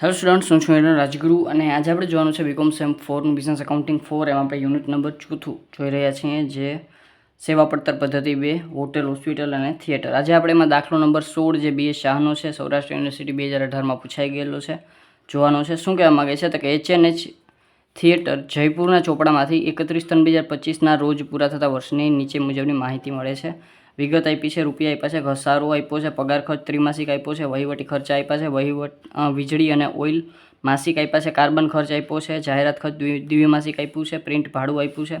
Hello students હું છું એનો રાજગુરુ અને આજે આપણે જોવાનું છે બીકોમ સેમ ફોરનું બિઝનેસ એકાઉન્ટિંગ ફોર એમાં આપણે યુનિટ નંબર ચોથું જોઈ રહ્યા છીએ, જે સેવા પડતર પદ્ધતિ બે હોટેલ હોસ્પિટલ અને થિયેટર આજે આપણે એમાં દાખલો નંબર સોળ જે બી એ શાહનો છે, સૌરાષ્ટ્ર યુનિવર્સિટી બે હજાર અઢારમાં પૂછાઈ ગયેલો છે, જોવાનો છે. શું કહેવા માગે છે? તો કે એચ થિયેટર જયપુરના ચોપડામાંથી એકત્રીસ ત્રણ બે હજાર પચીસના રોજ પૂરા થતા વર્ષની નીચે મુજબની માહિતી મળે છે. વિગત આપી છે, રૂપિયા આપ્યા છે ઘસારો આપ્યો છે, પગાર ખર્ચ ત્રિમાસિક આપ્યો છે, વહીવટી ખર્ચ આપ્યા છે, વહીવટ વીજળી અને ઓઇલ માસિક આપ્યા છે, કાર્બન ખર્ચ આપ્યો છે, જાહેરાત ખર્ચ દ્વિ- દ્વિમાસિક આપ્યું છે, પ્રિન્ટ ભાડું આપ્યું છે.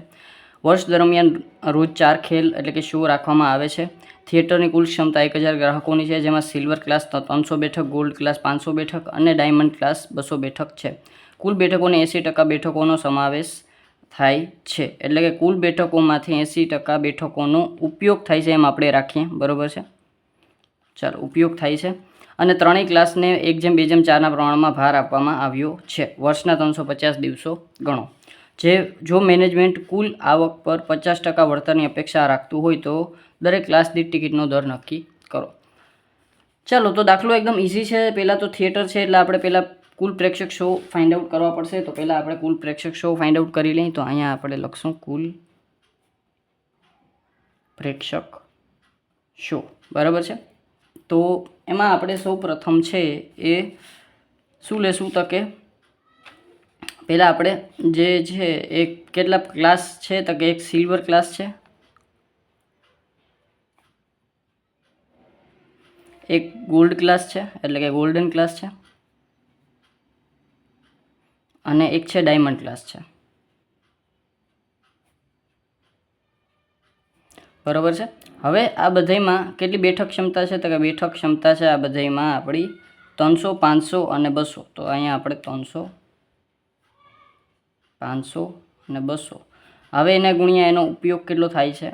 વર્ષ દરમિયાન રોજ ચાર ખેલ એટલે કે શો રાખવામાં આવે છે. થિયેટરની કુલ ક્ષમતા એક હજાર ગ્રાહકોની છે, જેમાં સિલ્વર ક્લાસ ત્રણસો બેઠક, ગોલ્ડ ક્લાસ પાંચસો બેઠક અને ડાયમંડ ક્લાસ બસો બેઠક છે. કુલ બેઠકોની એંસી ટકા બેઠકોનો સમાવેશ થાય છે. એટલે કે કુલ બેઠકોમાંથી એંસી ટકા બેઠકોનો ઉપયોગ થાય છે એમ આપણે રાખીએ. બરોબર છે? ચાલો, ઉપયોગ થાય છે. અને ત્રણેય ક્લાસને એક જેમ બે જેમ ચારના પ્રમાણમાં ભાર આપવામાં આવ્યો છે. વર્ષના ત્રણસો પચાસ દિવસો ગણો. જે, જો મેનેજમેન્ટ કુલ આવક પર પચાસ ટકા વળતરની અપેક્ષા રાખતું હોય તો દરેક ક્લાસ દીઠ ટિકિટનો દર નક્કી કરો. ચાલો, તો દાખલો એકદમ ઇઝી છે. પહેલાં તો થિયેટર છે એટલે આપણે પહેલાં કુલ પ્રેક્ષક શો ફાઇન્ડ આઉટ કરવા પડશે, તો પહેલાં આપણે કુલ પ્રેક્ષક શો ફાઇન્ડ આઉટ કરી લઈએ, તો અહીંયા આપણે લખશું કુલ પ્રેક્ષક શો બરાબર છે? તો એમાં આપણે સૌ પ્રથમ છે એ શું લેશું તો કે પહેલાં આપણે જે છે એ કેટલા ક્લાસ છે તો કે એક સિલ્વર ક્લાસ છે? એક ગોલ્ડ ક્લાસ છે, એટલે કે ગોલ્ડન ક્લાસ છે. અને એક છે ડાયમંડ ક્લાસ છે. બરોબર છે? હવે આ બધાયમાં કેટલી બેઠક ક્ષમતા છે? તો કે બેઠક ક્ષમતા છે આ બધાયમાં આપણી ત્રણસો, પાંચસો અને બસો. તો અહીંયા આપણે ત્રણસો, પાંચસો અને બસો. હવે એને ગુણ્યા એનો ઉપયોગ કેટલો થાય છે?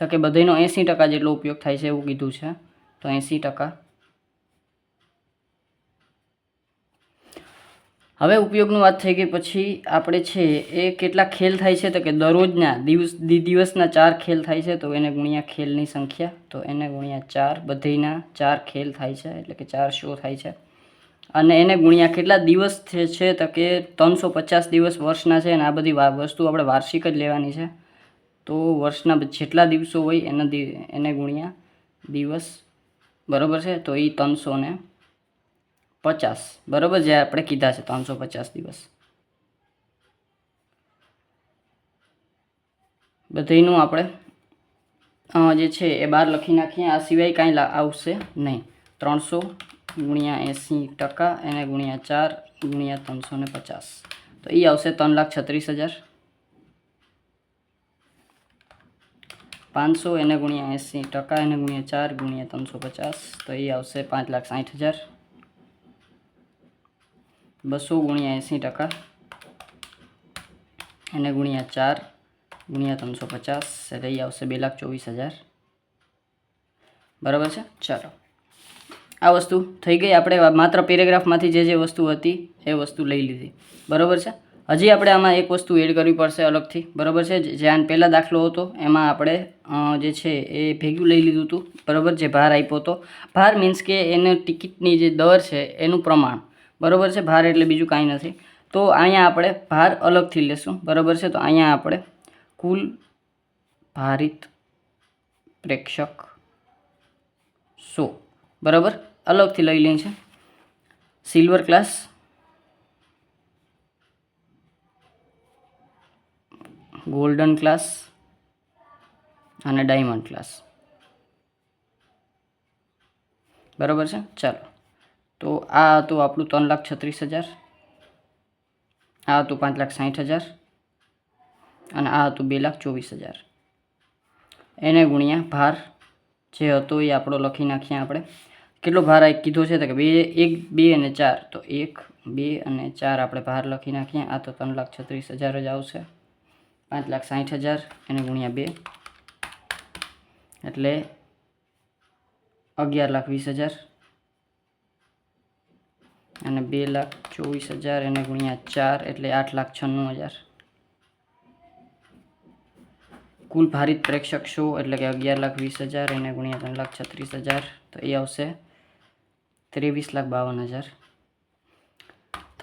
તો કે બધાયનો એંસી ટકા જેટલો ઉપયોગ થાય છે એવું કીધું છે. તો એંસી ટકા હવે ઉપયોગની વાત થઈ ગઈ પછી આપણે છે એ કેટલા ખેલ થાય છે તો કે દરરોજના દિવસ દિવસના ચાર ખેલ થાય છે તો એને ગુણ્યા ખેલની સંખ્યા, તો એને ગુણ્યા ચાર, બધીના ચાર ખેલ થાય છે, એટલે કે ચાર શો થાય છે. અને એને ગુણ્યા કેટલા દિવસ છે તો કે ત્રણસો પચાસ દિવસ વર્ષના છે અને આ બધી વસ્તુ આપણે વાર્ષિક જ લેવાની છે. તો વર્ષના જેટલા દિવસો હોય એના એને ગુણ્યા દિવસ, બરાબર છે? તો એ ત્રણસો ને પચાસ. બરોબર જે આપણે કીધા છે, ત્રણસો પચાસ દિવસ. બધીનું આપણે જે છે એ બાર લખી નાખીએ. આ સિવાય કાંઈ આવશે નહીં. ત્રણસો ગુણ્યા એંસી ટકા એને ગુણ્યા ચાર ગુણ્યા ત્રણસો ને પચાસ. તો એ આવશે ત્રણ લાખ છત્રીસ હજાર. પાંચસો એને ગુણ્યા એંસી ટકા, એને ગુણ્યા ચાર ગુણ્યા ત્રણસો પચાસ. તો એ આવશે પાંચ લાખ સાઠ હજાર. બસો ગુણ્યા એંસી ટકા. એને ગુણ્યા ચાર, ગુણ્યા ત્રણસો પચાસ એટલે આવશે બે લાખ ચોવીસ હજાર. બરાબર છે? ચાલો. આ વસ્તુ થઈ ગઈ. આપણે માત્ર પેરેગ્રાફમાંથી જે જે વસ્તુ હતી, એ વસ્તુ લઈ લીધી. બરાબર છે? હજી આપણે આમાં એક વસ્તુ એડ કરવી પડશે અલગથી. બરાબર છે? જે આન પહેલાં દાખલો હતો, એમાં આપણે જે છે એ ભેગું લઈ લીધું હતું. બરાબર? જે ભાર આપ્યો હતો. ભાર મીન્સ કે એને ટિકિટની જે દર છે, એનું પ્રમાણ. બરાબર છે? ભાર એટલે બીજું કાંઈ નથી. તો અહીંયા આપણે ભાર અલગથી લેશું. બરાબર છે? તો અહીંયા આપણે કુલ ભારિત પ્રેક્ષક સો. બરાબર? અલગથી લઈ લઈએ છે. સિલ્વર ક્લાસ ગોલ્ડન ક્લાસ અને ડાયમંડ ક્લાસ બરાબર છે? ચાલો. તો આ હતું આપણું ત્રણ લાખ છત્રીસ હજાર, આ હતું પાંચ લાખ સાઠ હજાર અને આ હતું બે લાખ ચોવીસ હજાર. એને ગુણ્યા ભાર જે હતો એ આપણો લખી નાખીએ આપણે. કેટલો ભાર આ કીધો છે? તો કે બે, એક, બે અને ચાર. તો એક, બે અને ચાર આપણે ભાર લખી નાખીએ. આ તો ત્રણ લાખ છત્રીસ હજાર જ આવશે. પાંચ લાખ સાઠ હજાર, એને ગુણ્યા બે. એટલે અગિયાર લાખ વીસ હજાર. અને બે લાખ ચોવીસ હજાર એને ગુણ્યા ચાર એટલે આઠ લાખ છન્નું હજાર. કુલ ભારિત પ્રેક્ષક શો એટલે કે અગિયાર લાખ વીસ હજાર, એને ગુણ્યા ત્રણ લાખ છત્રીસ હજાર. તો એ આવશે ત્રેવીસ લાખ બાવન હજાર.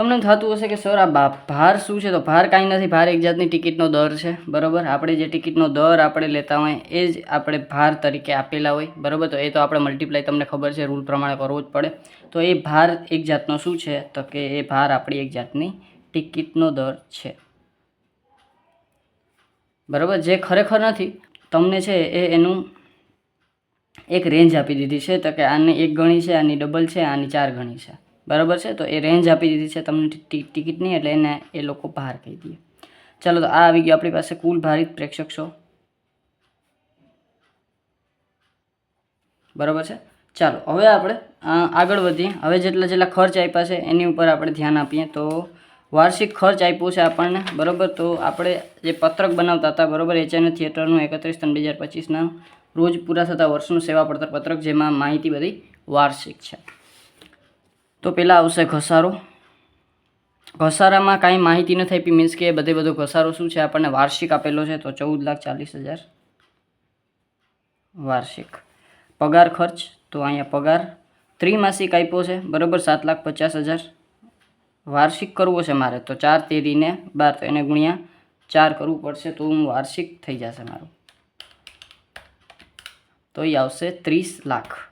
તમને થતું હશે કે, સર, આ ભાર શું છે? તો ભાર કાંઈ નથી, ભાર એક જાતની ટિકિટનો દર છે, બરાબર? આપણે જે ટિકિટનો દર આપણે લેતા હોય, એ જ આપણે ભાર તરીકે આપેલા હોય, બરાબર? તો એ તો આપણે મલ્ટીપ્લાય તમને ખબર છે રૂલ પ્રમાણે કરવો જ પડે. તો એ ભાર એક જાતનો શું છે? તો કે એ ભાર આપણી એક જાતની ટિકિટનો દર છે. બરાબર? જે ખરેખર નથી, તમને છે, એ એનું એક રેન્જ આપી દીધી છે, તો કે આની એક ગણી છે, આની ડબલ છે, આની ચાર ગણી છે. બરાબર છે? તો એ રેન્જ આપી દીધી છે તમને ટિકિટની એટલે એને એ લોકો ભાર કહી દે ચાલો તો આ આવી ગયું આપણી પાસે કુલ ભારિત પ્રેક્ષક શો બરાબર છે? ચાલો, હવે આપણે આગળ વધીએ. હવે જેટલા જેટલા ખર્ચ આપ્યા છે એની ઉપર આપણે ધ્યાન આપીએ. તો વાર્ષિક ખર્ચ આપ્યો છે આપણને, બરાબર? તો આપણે જે પત્રક બનાવતા હતા, બરાબર? એચએન થિયેટરનું એકત્રીસ ત્રણ બે હજાર પચીસના રોજ પૂરા થતા વર્ષનું સેવા પડતર પત્રક, જેમાં માહિતી બધી વાર્ષિક છે. તો પહેલાં આવશે ઘસારો. ઘસારામાં કાંઈ માહિતી નથી આપી મીન્સ કે બધે બધો ઘસારો શું છે? આપણને વાર્ષિક આપેલો છે તો ચૌદ લાખ ચાલીસ હજાર. વાર્ષિક. પગાર ખર્ચ તો અહીંયા પગાર. ત્રિમાસિક આપ્યો છે, બરાબર સાત લાખ પચાસ હજાર. વાર્ષિક કરવો છે મારે તો ચાર તેરીને બાર તો એને ગુણ્યા ચાર કરવું પડશે તો હું વાર્ષિક થઈ જશે મારું. તો એ આવશે ત્રીસ લાખ.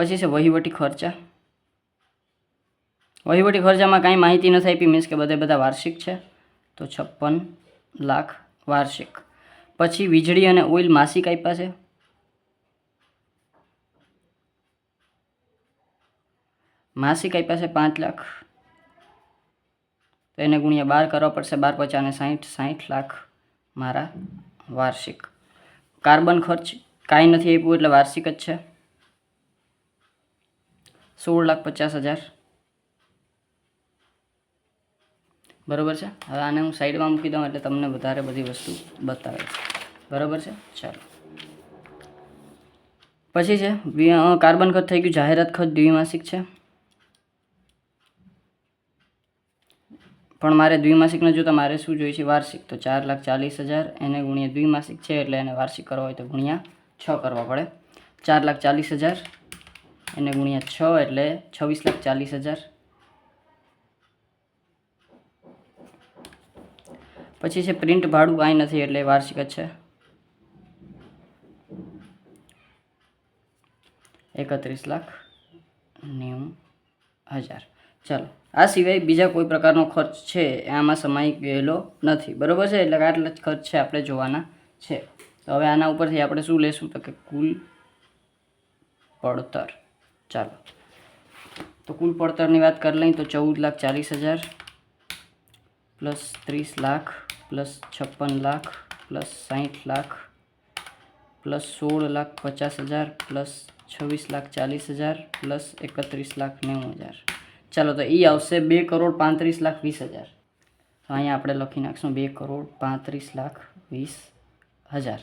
પછી છે વહીવટી ખર્ચા. વહીવટી ખર્ચામાં કાંઈ માહિતી નથી આપી મીન્સ કે બધે બધા વાર્ષિક છે. તો છપ્પન લાખ વાર્ષિક. પછી વીજળી અને ઓઇલ માસિક આપ્યા છે. માસિક આપ્યા છે પાંચ લાખ. તો એને ગુણ્યા બાર કરવા પડશે, બાર પચાસ અને સાહીઠ સાહીઠ લાખ મારા વાર્ષિક. કાર્બન ખર્ચ કાંઈ નથી આપ્યું એટલે વાર્ષિક જ છે. સોળ લાખ પચાસ હજાર. બરાબર છે? હવે આને હું સાઈડમાં મૂકી દઉં એટલે તમને વધારે બધી વસ્તુ બતાવે છે. બરાબર છે? ચાલો. પછી છે કાર્બન ખત થઈ ગયું, જાહેરાત ખત દ્વિમાસિક છે. પણ મારે દ્વિમાસિકને જોતા, મારે શું જોઈએ છે? વાર્ષિક. તો ચાર લાખ ચાલીસ હજાર, એને ગુણ્યા દ્વિમાસિક છે એટલે એને વાર્ષિક કરવા હોય તો ગુણ્યા છ કરવા પડે. ચાર લાખ ચાલીસ હજાર એને ગુણ્યા છ એટલે છવ્વીસ લાખ ચાલીસ હજાર. પછી છે પ્રિન્ટ ભાડું કાંઈ નથી એટલે વાર્ષિક જ છે. એકત્રીસ લાખ નેવું હજાર. ચાલો, આ સિવાય બીજા કોઈ પ્રકારનો ખર્ચ છે આમાં સમાઈ ગયેલો નથી. બરાબર છે? એટલે આટલા જ ખર્ચ છે આપણે જોવાના છે. તો હવે આના ઉપરથી આપણે શું લેશું? તો કે કુલ પડતર. ચાલો. તો કુલ પડતરની વાત કરી લઈએ તો ચૌદ લાખ ચાલીસ હજાર પ્લસ ત્રીસ લાખ પ્લસ છપ્પન લાખ પ્લસ સાહીઠ લાખ પ્લસ સોળ લાખ પચાસ હજાર પ્લસ છવ્વીસ લાખ ચાલીસ હજાર પ્લસ એકત્રીસ લાખ નેવું હજાર. ચાલો, તો એ આવશે બે કરોડ પાંત્રીસ લાખ વીસ હજાર. તો અહીંયા આપણે લખી નાખશું બે કરોડ પાંત્રીસ લાખ વીસ હજાર.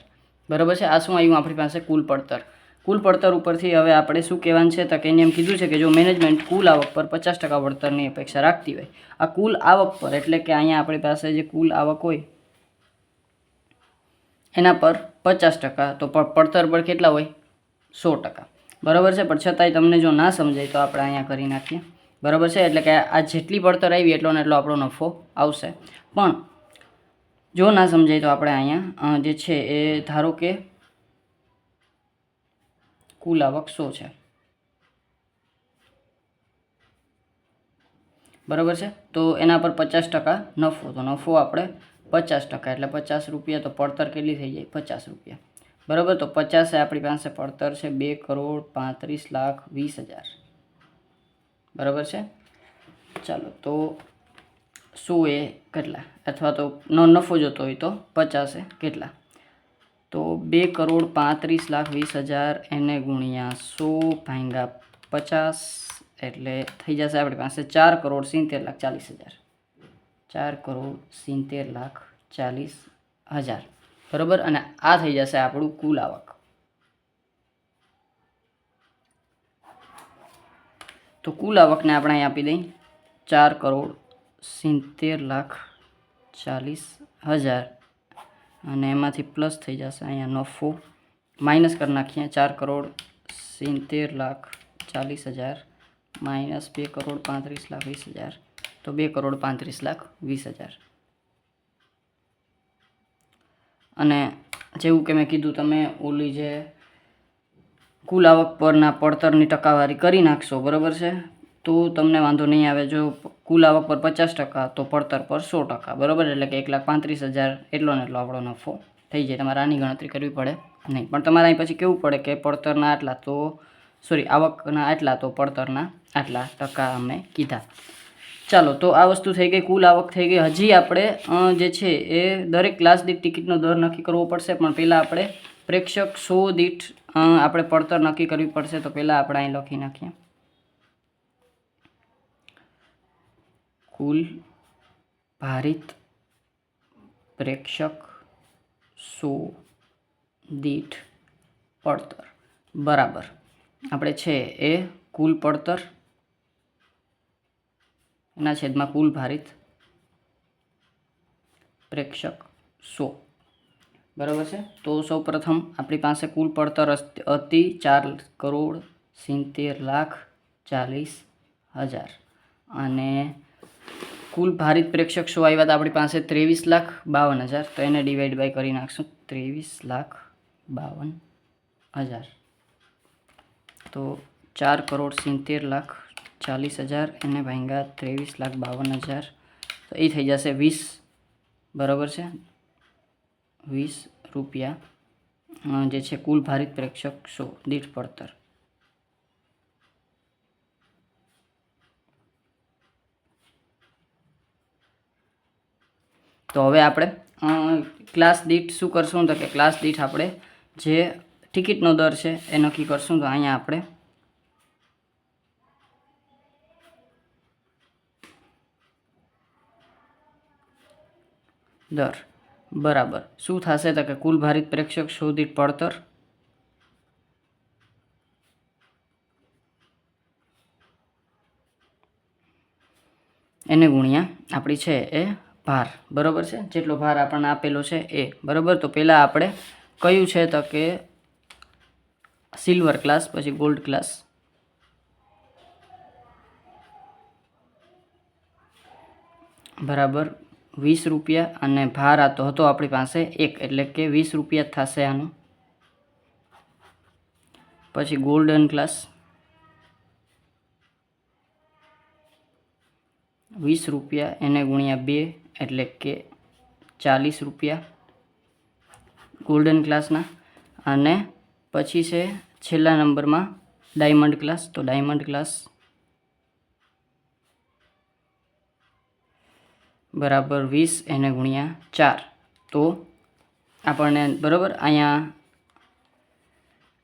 બરાબર છે? આ શું આવ્યું? આપણી પાસે કુલ પડતર. કુલ પડતર ઉપરથી હવે આપણે શું કહેવાનું છે? તો કે એમ કીધું છે કે જો મેનેજમેન્ટ કુલ આવક પર પચાસ ટકા વળતરની અપેક્ષા રાખતી હોય, આ કુલ આવક પર એટલે કે અહીંયા આપણી પાસે જે કુલ આવક હોય, એના પર પચાસ ટકા, તો પડતર પર કેટલા હોય? સો ટકા. બરાબર છે? પણ છતાંય તમને જો ના સમજાય તો આપણે અહીંયા કરી નાખીએ. બરાબર છે? એટલે કે આ જેટલી પડતર આવી એટલો ને એટલો આપણો નફો આવશે. પણ જો ના સમજાય તો આપણે અહીંયા જે છે એ ધારો કે કુલ આવક સો છે. બરાબર છે? તો એના પર પચાસ ટકા નફો, તો નફો આપણે પચાસ ટકા, એટલે પચાસ રૂપિયા તો પડતર કેટલી થઈ જાય? પચાસ રૂપિયા. બરાબર? તો પચાસ આપણી પાસે પડતર છે બે કરોડ પાંત્રીસ લાખ વીસ હજાર. બરાબર છે? ચાલો, તો સો એ કેટલા? અથવા તો નો, નફો જોતો હોય તો પચાસે કેટલા? તો બે કરોડ પાંત્રીસ લાખ વીસ હજાર એને ગુણ્યા સો ભાંગા પચાસ એટલે થઈ જશે આપણી પાસે ચાર કરોડ સિત્તેર લાખ ચાલીસ હજાર. ચાર કરોડ સિત્તેર લાખ ચાલીસ હજાર. બરાબર? અને આ થઈ જશે આપણું કુલ આવક. તો કુલ આવકને આપણે અહીં આપી દઈ ચાર કરોડ સિત્તેર લાખ ચાલીસ હજાર. અને એમાંથી પ્લસ થઈ જશે અહીંયા નફો. માઇનસ કરી નાખીએ, ચાર કરોડ સિત્તેર લાખ ચાલીસ હજાર. માઇનસ બે કરોડ પાંત્રીસ લાખ વીસ હજાર. તો બે કરોડ પાંત્રીસ લાખ વીસ હજાર. અને જેવું કે મેં કીધું, તમે ઓલી જે કુલ આવક પરના પડતરની ટકાવારી કરી નાખશો, બરાબર છે? તો તમને વાંધો નહીં આવે. જો કુલ આવક પર પચાસ ટકા, તો પડતર પર સો ટકા. બરાબર? એટલે કે એક લાખ પાંત્રીસ હજાર એટલો ને એટલો આપણો નફો થઈ જાય. તમારે આની ગણતરી કરવી પડે. નહીં, પણ તમારે અહીં પછી કેવું પડે કે પડતરના આટલા તો સોરી આવકના આટલા તો પડતરના આટલા ટકા અમે કીધા. ચાલો, તો આ વસ્તુ થઈ ગઈ, કુલ આવક થઈ ગઈ. હજી આપણે જે છે એ દરેક ક્લાસ દીઠ ટિકિટનો દર નક્કી કરવો પડશે. પણ પહેલાં આપણે પ્રેક્ષક સો દીઠ આપણે પડતર નક્કી કરવી પડશે. તો પહેલાં આપણે અહીં લખી નાખીએ. કુલ ભારિત પ્રેક્ષક સો દીઠ પડતર. બરાબર. આપણે છે એ કુલ પડતર, એના છેદમાં કુલ ભારિત પ્રેક્ષક સો. બરાબર છે? તો સૌ પ્રથમ આપણી પાસે કુલ પડતર અતિ ચાર કરોડ સિત્તેર લાખ ચાલીસ હજાર. અને કુલ ભારિત પ્રેક્ષક શો આવ્યા હતા આપણી પાસે ત્રેવીસ લાખ બાવન હજાર. તો એને ડિવાઈડ બાય કરી નાખશું. ત્રેવીસ લાખ બાવન હજાર. તો ચાર કરોડ સિત્તેર લાખ ચાલીસ હજાર. એને ભાંગ્યા ત્રેવીસ લાખ બાવન હજાર. તો એ થઈ જશે વીસ. બરાબર છે? વીસ રૂપિયા જે છે કુલ ભારિત પ્રેક્ષક શો દીઠ પડતર. તો હવે આપણે ક્લાસ દીઠ શું કરશું? તો કે ક્લાસ દીઠ આપણે જે ટિકિટનો દર છે એ નક્કી કરશું. તો અહીંયા આપણે દર. બરાબર. શું થશે? તો કે કુલ ભારિત પ્રેક્ષક શો પડતર. એને ગુણ્યા આપણી છે એ ભાર, બરાબર છે? જેટલો ભાર આપણને આપેલો છે એ, બરાબર? તો પહેલાં આપણે કયું છે તો કે સિલ્વર ક્લાસ પછી ગોલ્ડ ક્લાસ બરાબર? વીસ રૂપિયા અને ભાર આ તો હતો આપણી પાસે એક, એટલે કે વીસ રૂપિયા થશે આનું. પછી ગોલ્ડન ક્લાસ વીસ રૂપિયા એને ગુણ્યા બે એટલે કે ચાલીસ રૂપિયા ગોલ્ડન ક્લાસના અને પછી છે છેલ્લા નંબરમાં ડાયમંડ ક્લાસ તો ડાયમંડ ક્લાસ બરાબર વીસ એને ગુણ્યા ચાર. તો આપણને બરાબર અહીંયા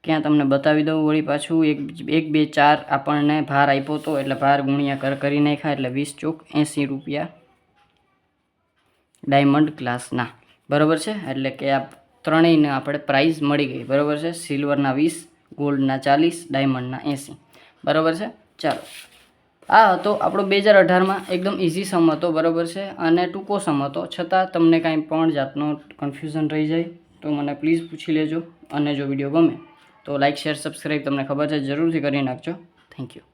ક્યાં તમને બતાવી દઉં વળી પાછું. એક એક, બે, ચાર આપણને ભાર આપ્યો હતો એટલે ભાર ગુણ્યા કર, કરી નાખ્યા એટલે વીસ ચોક એંસી રૂપિયા. ડાયમંડ ક્લાસના. બરાબર છે? એટલે કે આ ત્રણેયને આપણે પ્રાઇઝ મળી ગઈ. બરાબર છે? સિલ્વરના વીસ, ગોલ્ડના ચાલીસ, ડાયમંડના એંસી. બરાબર છે? ચાલો. આ હતો આપણો બે હજાર અઢારમાં એકદમ ઇઝી સમ હતો. બરાબર છે? અને ટૂંકો સમ હતો. છતાં તમને કાંઈ પણ જાતનો કન્ફ્યુઝન રહી જાય, તો મને પ્લીઝ પૂછી લેજો અને જો વીડિયો ગમે, તો લાઇક શેર સબસ્ક્રાઈબ તમને ખબર છે, જરૂરથી કરી નાખજો. Thank you